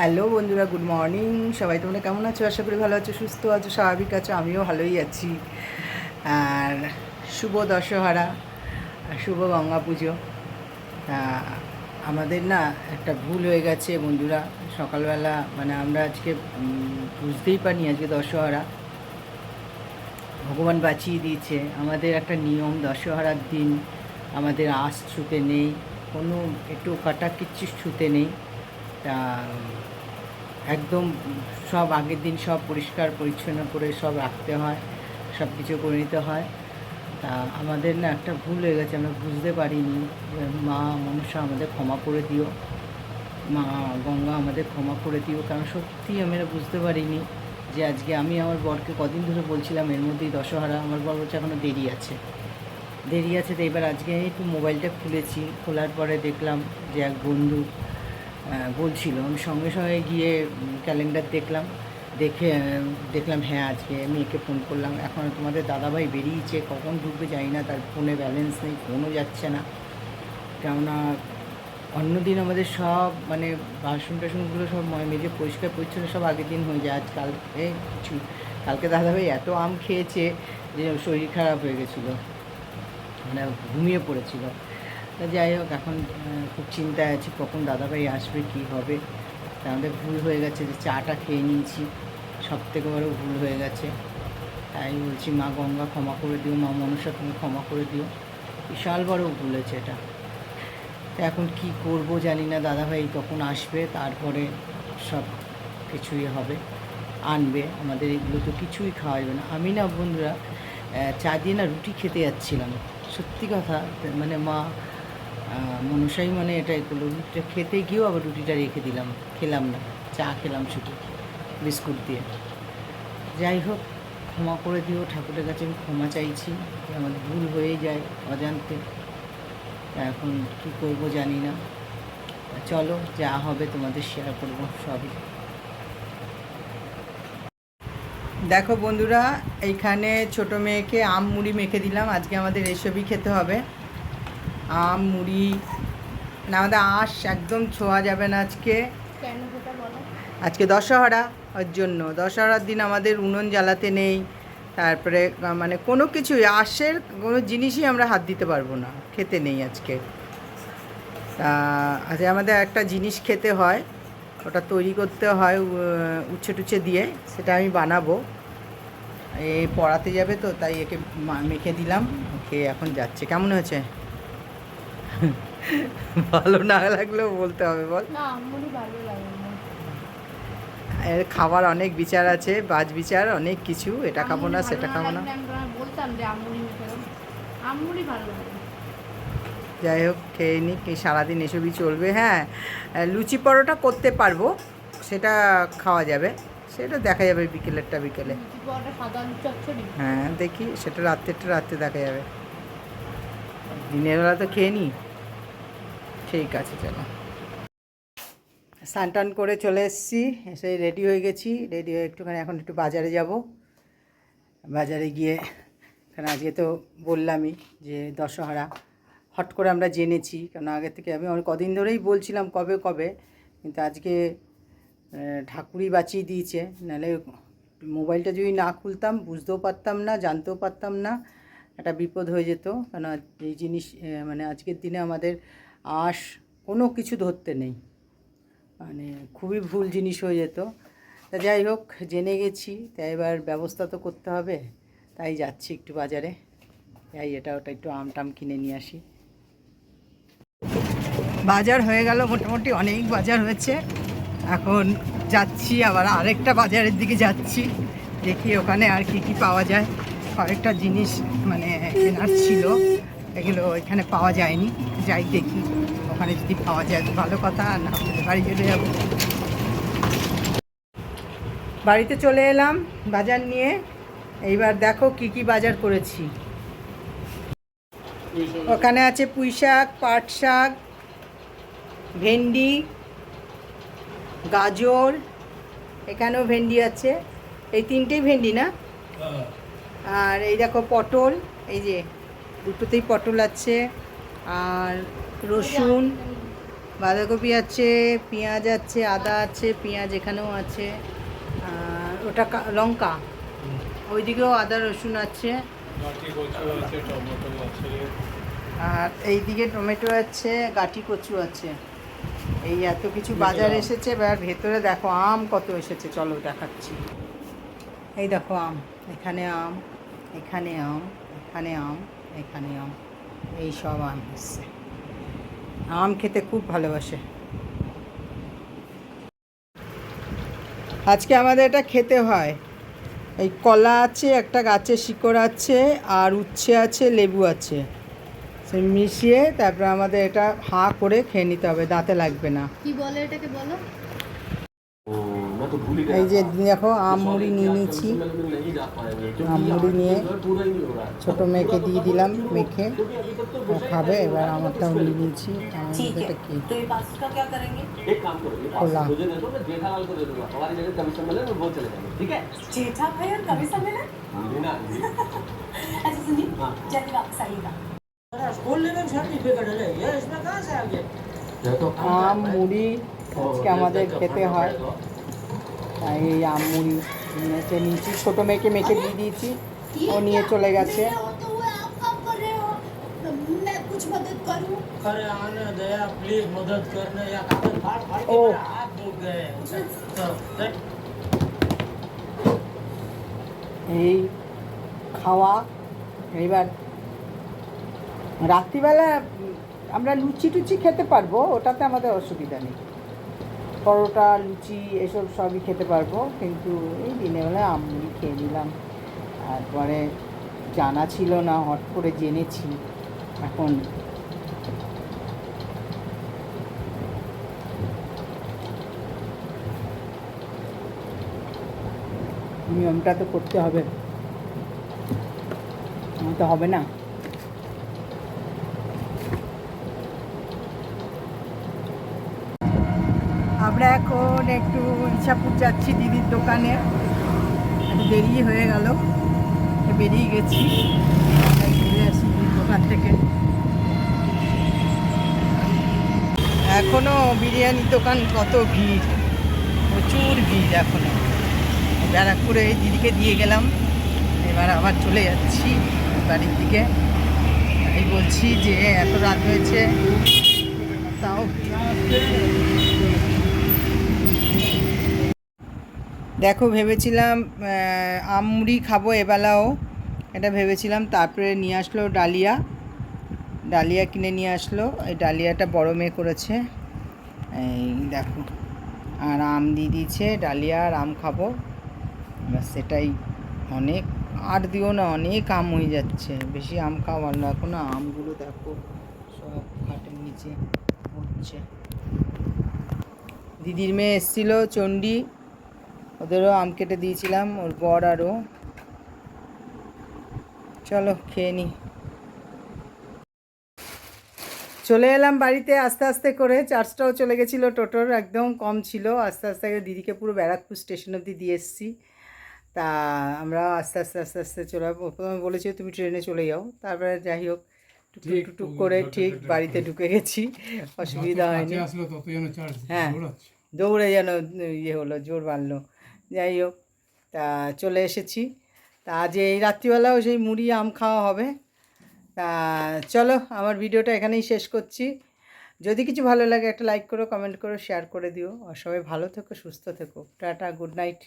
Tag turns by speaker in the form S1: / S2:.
S1: Hello বন্ধুরা good morning সবাই তোমরা কেমন আছো? আশা করি ভালো আছো, সুস্থ আছো, স্বাভাবিক আছো, আমিও ভালোই আছি। আর শুভ দশহরা শুভ গঙ্গা পুজো। আমাদের না একটা ভুল হয়ে গেছে বন্ধুরা, সকালবেলা মানে আমরা আজকে বুঝতেই পারিনি আজকে দশহরা। ভগবান বাঁচিয়ে দিয়েছে, আমাদের একটা নিয়ম, দশহরার দিন আমাদের আঁশ ছুতে নেই, কোনো একটু কাটা কিচ্ছু ছুতে নেই। একদম সব আগের দিন সব পরিষ্কার, পরিচ্ছন্ন করে সব রাখতে হয়, সব কিছু করে নিতে হয়। তা আমাদের না একটা ভুল হয়ে গেছে, আমরা বুঝতে পারিনি। মা মনসা আমাদের ক্ষমা করে দিও। মা গঙ্গা আমাদের ক্ষমা করে দিও। কারণ সত্যি আমরা বুঝতে পারিনি যে আজকে আমি আমার বরকে কদিন ধরে বলছিলাম, এর মধ্যেই দশহরা, আমার বর বলছে এখনও দেরি আছে। দেরি আছে তো এবার আজকে আমি একটু মোবাইলটা খুলেছি। খোলার পরে দেখলাম যে এক বন্ধু বলছিল। আমি সঙ্গে সঙ্গে গিয়ে ক্যালেন্ডার দেখলাম। দেখে দেখলাম হ্যাঁ আজকে মেয়েকে ফোন করলাম। এখন তোমাদের দাদাভাই বেরিয়েছে, কখন ঢুকবে জানি না, তার ফোনে ব্যালেন্স নেই ফোনও যাচ্ছে না। কেননা অন্যদিন আমাদের সব মানে বাসন টাসনগুলো সব মেজে পরিষ্কার, পরিচ্ছন্ন সব আগের দিন হয়ে যায়। আজ কালকে কিছু কালকে দাদাভাই এত আম খেয়েছে যে, শরীর খারাপ হয়ে গেছিল। মানে ঘুমিয়ে পড়েছিল। তা যাই হোক, এখন খুব চিন্তায় আছি কখন দাদাভাই আসবে, কি হবে। তা আমাদের ভুল হয়ে গেছে যে চাটা খেয়ে নিয়েছি, সব থেকে বড় ভুল হয়ে গেছে। তাই বলছি, মা গঙ্গা ক্ষমা করে দিও, মা মনসা তুমি ক্ষমা করে দিও। বিশাল বড় ভুল হয়েছে এটা। তা এখন কি করব জানি না, দাদাভাই কখন আসবে, তারপরে সব কিছুই হবে, আনবে। আমাদের এগুলো তো কিছুই খাওয়া যাবে না। আমি না বন্ধুরা চা দিয়ে না রুটি খেতে যাচ্ছিলাম। সত্যি কথা মানে মা মনসাই মানে এটাই করল রুটিটা খেতে গিয়েও আবার রুটিটা রেখে দিলাম। খেলাম না। চা খেলাম শুধু। বিস্কুট দিয়ে। যাই হোক, ক্ষমা করে দিও। ঠাকুরের কাছে আমি ক্ষমা চাইছি। আমাদের ভুল হয়ে যায় অজান্তে। এখন কী করব জানি না। চলো, যা হবে তোমাদের শেয়ার করব সবই। দেখো বন্ধুরা, এইখানে ছোট মেয়েকে আম মুড়ি মেখে দিলাম। আজকে আমাদের এসবই খেতে হবে। আম মুড়ি না আমাদের আঁশ একদম ছোঁয়া যাবে না আজকে। আজকে দশহরা ওর জন্য। দশহরার দিন আমাদের উনুন জ্বালাতে নেই তারপরে মানে কোনো কিছুই আঁশের কোনো জিনিসই আমরা হাত দিতে পারব না খেতে নেই আজকে। তা আজকে আমাদের একটা জিনিস খেতে হয় ওটা তৈরি করতে হয় উচ্ছে টুচ্ছে দিয়ে সেটা আমি বানাবো। এ পড়াতে যাবে তো তাই একে মা- মেখে দিলাম ওকে এখন যাচ্ছে। কেমন হয়েছে? ভালো না লাগলেও বলতে হবে বল। এর খাবার অনেক বিচার আছে বাজ বিচার অনেক কিছু এটা খাব না সেটা খাব না। যাই হোক খেয়ে নিই সারাদিন এসবই চলবে হ্যাঁ। লুচি পরোটা করতে পারব সেটা খাওয়া যাবে সেটা দেখা যাবে বিকেলেরটা বিকেলে। হ্যাঁ দেখি সেটা রাত্রেরটা রাত্রে দেখা যাবে। দিনের বেলা তো খেয়ে নিই ঠিক আছে, চলো। স্নান করে চলে এসেছি, এসে রেডি হয়ে গেছি। রেডি হয়ে একটুখানি এখন একটু বাজারে যাব। বাজারে গিয়ে কারণ আজকে তো বললামই যে দশহরা হট করে আমরা জেনেছি, কারণ আগে থেকে আমি অনেক কদিন ধরেই বলছিলাম কবে কবে, কিন্তু আজকে ঠাকুরই বাঁচিয়ে দিয়েছে। নাহলে মোবাইলটা যদি না খুলতাম, বুঝতেও পারতাম না, জানতেও পারতাম না, একটা বিপদ হয়ে যেত। কারণ এই জিনিস মানে আজকের দিনে আমাদের আঁশ, কোনো কিছু ধরতে নেই। মানে খুবই ভুল জিনিস হয়ে যেত। তা যাই হোক, জেনে গেছি তাই এবার ব্যবস্থা তো করতে হবে। তাই যাচ্ছি একটু বাজারে। যাই, এটা ওটা একটু আম টাম কিনে নিয়ে আসি। বাজার হয়ে গেল, মোটামুটি অনেক বাজার হয়েছে। এখন যাচ্ছি, আবার আরেকটা বাজারের দিকে যাচ্ছি। দেখি ওখানে আর কি কি পাওয়া যায়। কয়েকটা জিনিস মানে কেনার ছিল। এগুলো এখানে পাওয়া যায়নি। যাই দেখি। ওখানে যদি পাওয়া যায়, তো ভালো কথা না বাড়ি চলে যাব। বাড়িতে চলে এলাম বাজার নিয়ে। এইবার দেখো কি কি বাজার করেছি। ওখানে আছে পুঁই শাক, পাট শাক, ভেন্ডি, গাজর, এখানেও ভেন্ডি আছে। এই তিনটেই ভেন্ডি না? আর এই দেখো পটল, এই যে দুটোতেই পটল আছে। আর রসুন বাঁধাকপি আছে পেঁয়াজ আছে আদা আছে পেঁয়াজ এখানেও আছে ওটা লঙ্কা। ওইদিকেও আদা রসুন আছে। আর এইদিকে টমেটো আছে গাটি কচু আছে। এই এত কিছু বাজার এসেছে এবার ভেতরে দেখো আম কত এসেছে চলো দেখাচ্ছি। এই দেখো আম এখানে আম এখানে আম এখানে আম এখানে আম এই সব আম এসছে। আম খেতে খুব ভালোবাসে। আজকে আমাদের এটা খেতে হয়। এই কলা আছে একটা গাছে শিকড় আছে আর উচ্ছে আছে লেবু আছে। সে মিশিয়ে তারপরে আমাদের এটা হা করে খেয়ে নিতে হবে দাঁতে লাগবে না।
S2: কি বলে এটাকে বলো?
S1: এই যে দেখো আম মুড়ি নিয়ে নিয়েছি
S3: नहीं जा पाएंगे
S1: আম মুড়ি নিয়ে
S3: पूरा ही नहीं हो रहा है
S1: ছোট মেয়েকে দিয়ে দিলাম মেখে ও খাবে এবার আমারটাও নিয়ে নিয়েছি আমার এটা কি
S3: एक काम करो ये
S1: खोला।
S3: मुझे दे दो मैं जेठालाल को दे दूंगा हमारी जगह कमीशन मिले वो बहुत चले जाएंगे ठीक है
S4: जेठा भाई और कभी सम्मेलन
S3: बोलिए ना जी।
S4: अच्छा सुनिए
S3: हाँ।
S4: जल्दी वापस आइएगा
S5: स्कूल लेवल सर्टिफिकेट है ये इसमें कहाँ से आ गया
S3: ये तो
S1: আম মুড়ি আজকে আমাদের খেতে হয় তাই এই আমুল নিয়েছি মানে ছোটো মেয়েকে মেখে দিয়ে দিয়েছি। ও নিয়ে চলে গেছে।
S5: ও।
S1: এই খাওয়া এবার রাত্রিবেলা আমরা লুচি টুচি খেতে পারব ওটাতে আমাদের অসুবিধা নেই। পরোটা, লুচি, এসব সবই খেতে পারব। কিন্তু এই দিনের বেলা আমুড়ি খেয়ে নিলাম। তারপরে জানা ছিল না, হট করে জেনেছি। এখন নিয়মটা তো করতে হবে। তো হবে না? আমরা এখন একটু ইচ্ছাপুর যাচ্ছি দিদির দোকানে। একটু দেরি হয়ে গেল। বেরিয়ে গেছি। ঘুরে আসি দিদির দোকান থেকে। এখনও বিরিয়ানির দোকান কত ভিড়? প্রচুর ভিড় এখনও। ব্যারাকপুরে দিদিকে দিয়ে গেলাম। এবার আবার চলে যাচ্ছি বাড়ির দিকে। এই বলছি যে এত রাত হয়েছে, তাও দেখো ভেবেছিলাম আহ, আম মুড়ি খাব এবেলাও। এটা ভেবেছিলাম তারপরে নিয়ে আসলো ডালিয়া। ডালিয়া কিনে নিয়ে আসলো। এই ডালিয়াটা বড় মেয়ে করেছে। এই দেখো আর আম দিয়ে দিয়েছে ডালিয়া আর আম খাব। ব্যাস সেটাই অনেক আর দিও না অনেক আম হয়ে যাচ্ছে। বেশি আম খাওয়া ভালো না। এখন আমগুলো দেখো সব খাটের নিচে হচ্ছে দিদির মেয়ে এসেছিল চণ্ডী। ওদেরও আম কেটে দিয়েছিলাম ওর বর আরও। চলো খেয়ে নিই চলে এলাম বাড়িতে আস্তে আস্তে করে। চার্জটাও চলে গেছিল টোটোর একদম কম ছিল। আস্তে আস্তে দিদিকে পুরো ব্যারাকপুর স্টেশন অবধি দিয়ে এসেছি। তা আমরা আস্তে আস্তে আস্তে আস্তে চলে প্রথমে বলেছি তুমি ট্রেনে চলে যাও। তারপরে যাই হোক টুক টুক টুক করে ঠিক বাড়িতে ঢুকে গেছি। অসুবিধা হয়নি। হ্যাঁ। দৌড়ে যেন ইয়ে হলো জোর বাড়লো। যাই হোক, তা চলে এসেছি। তা আজ এই রাত্রিবেলাও সেই মুড়ি, আম খাওয়া হবে। তা চলো, আমার ভিডিওটা এখানেই শেষ করছি। যদি কিছু ভালো লাগে একটা লাইক করো কমেন্ট করো শেয়ার করে দিও। আর সবাই ভালো থেকো, সুস্থ থেকো। Tata good night